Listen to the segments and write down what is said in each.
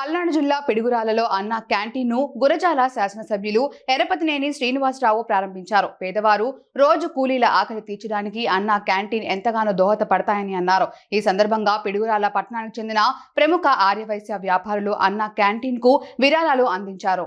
పల్నాడు జిల్లా పిడుగురాలలో అన్న క్యాంటీన్ను గురజాల శాసనసభ్యులు ఎరపతినేని శ్రీనివాసరావు ప్రారంభించారు. పేదవారు రోజు కూలీల ఆకలి తీర్చడానికి అన్న క్యాంటీన్ ఎంతగానో దోహదపడతాయని అన్నారు. ఈ సందర్భంగా పిడుగురాల పట్టణానికి చెందిన ప్రముఖ ఆర్యవైశ్య వ్యాపారులు అన్న క్యాంటీన్కు విరాళాలు అందించారు.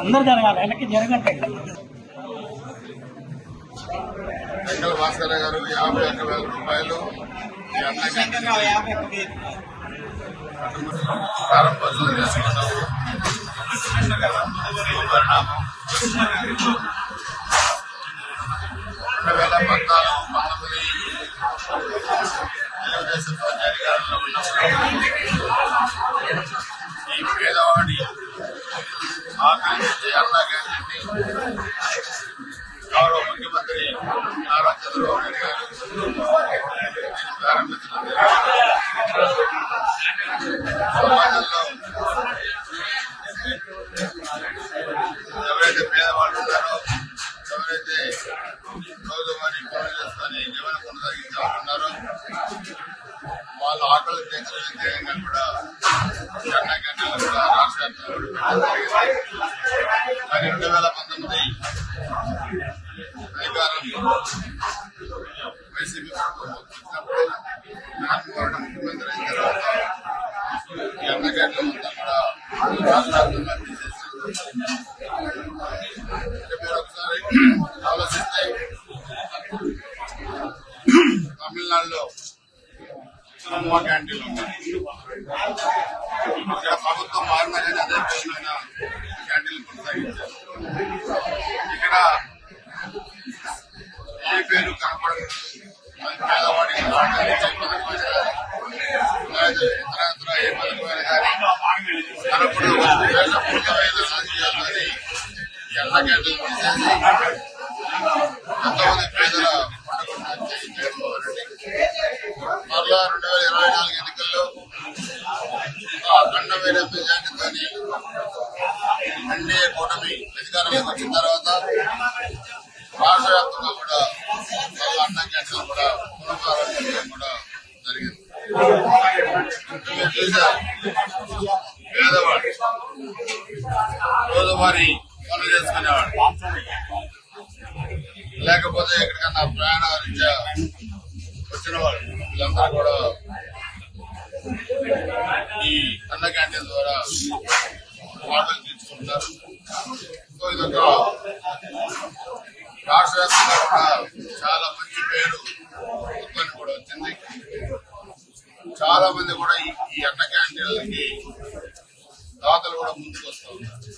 అందరు జరగాలి వెనక్కి జరగట్టే. వెంకట భాస్కర్ గారు యాభై ఒక్క వేల రూపాయలు. ప్రారంభోత్సవం చేసుకున్నాము రెండు వేల పద్నాలుగు పంతొమ్మిది తెలుగుదేశం అధికారంలో ఉన్నప్పుడు ఈ పేదవాడి ఆకలి నుంచి వాళ్ళ ఆకలి తీర్చే విధంగా కూడా జగన్ గంటలు కూడా రాష్ట్ర వ్యాప్తంగా పెట్టడం జరిగింది మరి రెండు వేల పంతొమ్మిది అధికారంలో వైసీపీ ప్రభుత్వం అమ్మ క్యాంటీన్లు ఉన్నాయి ఇక్కడ ప్రభుత్వం మారిన కానీ అదే విధమైన క్యాంటీన్లు కొనసాగించారు ఇక్కడ ఏ పేరు కనపడదు అది పేదవాడికి ఆటలు ఇచ్చే పథకమైన కానీ, లేదా ఇతర ఇతర ఏ పథకమైన కానీ కనపడదు దేశపూర్తమైన రాజకీయాలు కానీ ఈ అన్న క్యాంటీన్లు తీసేసి రెండు వేల ఇరవై నాలుగు ఎన్నికల్లో అఖండమైన మెజార్టీతోని ఎన్డీఏ కూటమి అధికారంలోకి వచ్చిన తర్వాత రాష్ట్ర వ్యాప్తంగా కూడా అన్న క్యాంటీన్లు కూడా పునఃప్రారంభించడం కూడా జరిగింది పేదవాడు రోజువారి పనులు చేసుకునేవాడు లేకపోతే ఎక్కడికన్నా ప్రయాణ రీత్యా వచ్చిన వాళ్ళు. వీళ్ళందరూ కూడా ఈ అన్న క్యాంటీన్ ద్వారా ఆర్డర్ తీసుకుంటున్నారు. సో ఇదొక రాష్ట్ర చాలా మంచి పేరు ఉత్పత్తి కూడా వచ్చింది. చాలా మంది కూడా ఈ అన్న క్యాంటీన్లకి దాతలు కూడా ముందుకు